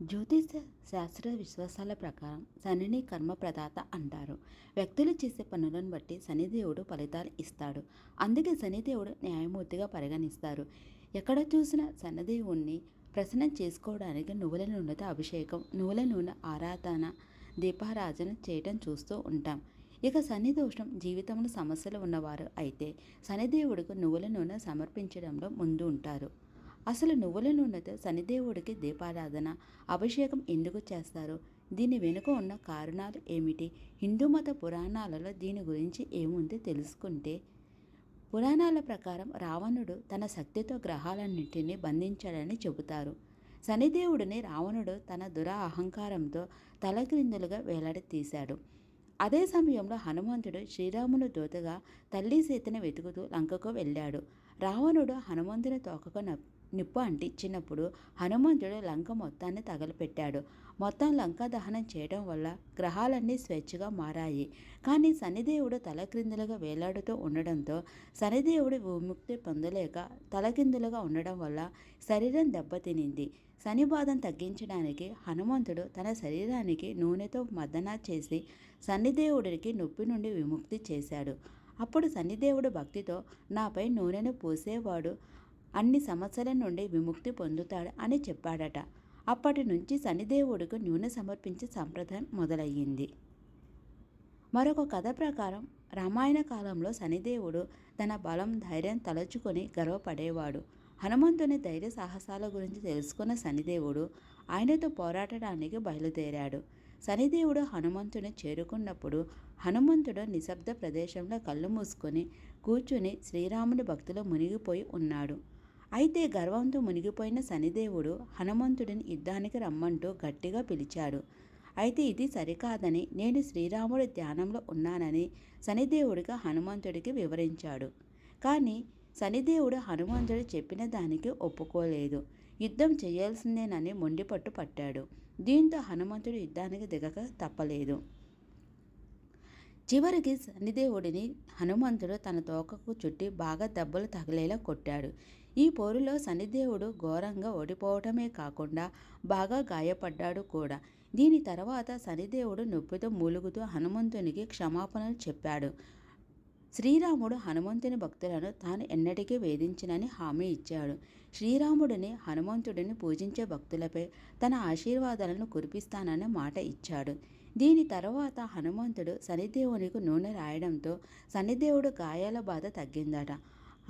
జ్యోతిష శాస్త్ర విశ్వాసాల ప్రకారం శనిని కర్మప్రదాత అంటారు. వ్యక్తులు చేసే పనులను బట్టి శనిదేవుడు ఫలితాలు ఇస్తాడు. అందుకే శనిదేవుడు న్యాయమూర్తిగా పరిగణిస్తారు. ఎక్కడ చూసినా శనిదేవుణ్ణి ప్రసన్నం చేసుకోవడానికి నువ్వుల నూనెతో అభిషేకం నువ్వుల నూనె ఆరాధన దీపారాధన చేయటం చూస్తూ ఉంటాం. ఇక శని దోషం జీవితంలో సమస్యలు ఉన్నవారు అయితే శనిదేవుడికి నువ్వుల నూనె సమర్పించడంలో ముందు ఉంటారు. అసలు నువ్వుల నూనెతో శనిదేవుడికి దీపారాధన అభిషేకం ఎందుకు చేస్తారు? దీని వెనుక ఉన్న కారణాలు ఏమిటి? హిందూ మత పురాణాలలో దీని గురించి ఏముంది తెలుసుకుంటే పురాణాల ప్రకారం రావణుడు తన శక్తితో గ్రహాలన్నింటినీ బంధించాడని చెబుతారు. శనిదేవుడిని రావణుడు తన దుర అహంకారంతో తలక్రిందులుగా వేలాడతీశాడు అదే సమయంలో హనుమంతుడు శ్రీరామును దూతగా తల్లి సీతను వెతుకుతూ లంకకు వెళ్ళాడు. రావణుడు హనుమంతుని తోకకు నిప్పు అంటించినప్పుడు హనుమంతుడు లంక మొత్తాన్ని తగలపెట్టాడు. మొత్తం లంక దహనం చేయడం వల్ల గ్రహాలన్నీ స్వేచ్ఛగా మారాయి. కానీ శనిదేవుడు తలక్రిందులుగా వేలాడుతూ ఉండడంతో శనిదేవుడు విముక్తి పొందలేక తలకిందులుగా ఉండడం వల్ల శరీరం దెబ్బతినింది. శని బాధను తగ్గించడానికి హనుమంతుడు తన శరీరానికి నూనెతో మద్దన చేసి శనిదేవుడికి నొప్పి నుండి విముక్తి చేశాడు. అప్పుడు శనిదేవుడు భక్తితో నాపై నూనెను పోసేవాడు అన్ని సమస్యల నుండి విముక్తి పొందుతాడు అని చెప్పాడట. అప్పటి నుంచి శనిదేవుడికి నూనె సమర్పించే సంప్రదాయం మొదలయ్యింది. మరొక కథ ప్రకారం రామాయణ కాలంలో శనిదేవుడు తన బలం ధైర్యం తలచుకొని గర్వపడేవాడు. హనుమంతుని ధైర్య సాహసాల గురించి తెలుసుకున్న శనిదేవుడు ఆయనతో పోరాటడానికి బయలుదేరాడు. శనిదేవుడు హనుమంతుని చేరుకున్నప్పుడు హనుమంతుడు నిశ్శబ్ద ప్రదేశంలో కళ్ళు మూసుకొని కూర్చుని శ్రీరాముని భక్తులు మునిగిపోయి ఉన్నాడు. అయితే గర్వంతో మునిగిపోయిన శనిదేవుడు హనుమంతుడిని యుద్ధానికి రమ్మంటూ గట్టిగా పిలిచాడు. అయితే ఇది సరికాదని నేను శ్రీరాముడి ధ్యానంలో ఉన్నానని శనిదేవుడిగా హనుమంతుడికి వివరించాడు. కానీ శనిదేవుడు హనుమంతుడు చెప్పిన దానికి ఒప్పుకోలేదు. యుద్ధం చేయాల్సిందేనని మొండిపట్టు పట్టాడు. దీంతో హనుమంతుడు యుద్ధానికి దిగక తప్పలేదు. చివరికి శనిదేవుడిని హనుమంతుడు తన తోకకు చుట్టి బాగా దెబ్బలు తగిలేలా కొట్టాడు. ఈ పోరులో శనిదేవుడు ఘోరంగా ఓడిపోవటమే కాకుండా బాగా గాయపడ్డాడు కూడా. దీని తర్వాత శనిదేవుడు నొప్పితో మూలుగుతూ హనుమంతునికి క్షమాపణలు చెప్పాడు. శ్రీరాముడు హనుమంతుని భక్తులను తాను ఎన్నటికీ వేధించినని హామీ ఇచ్చాడు. శ్రీరాముడిని హనుమంతుడిని పూజించే భక్తులపై తన ఆశీర్వాదాలను కురిపిస్తానని మాట ఇచ్చాడు. దీని తర్వాత హనుమంతుడు శనిదేవునికి నూనె రాయడంతో శనిదేవుడు గాయాల బాధ తగ్గిందట.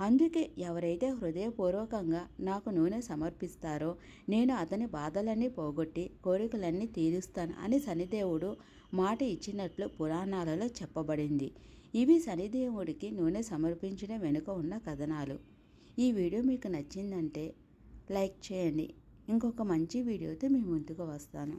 అందుకే ఎవరైతే హృదయపూర్వకంగా నాకు నూనె సమర్పిస్తారో నేను అతని బాధలన్నీ పోగొట్టి కోరికలన్నీ తీరుస్తాను అని శనిదేవుడు మాట ఇచ్చినట్లు పురాణాలలో చెప్పబడింది. ఇవి శనిదేవుడికి నూనె సమర్పించడం వెనుక ఉన్న కథనాలు. ఈ వీడియో మీకు నచ్చిందంటే లైక్ చేయండి. ఇంకొక మంచి వీడియోతో మీ ముందుకు వస్తాను.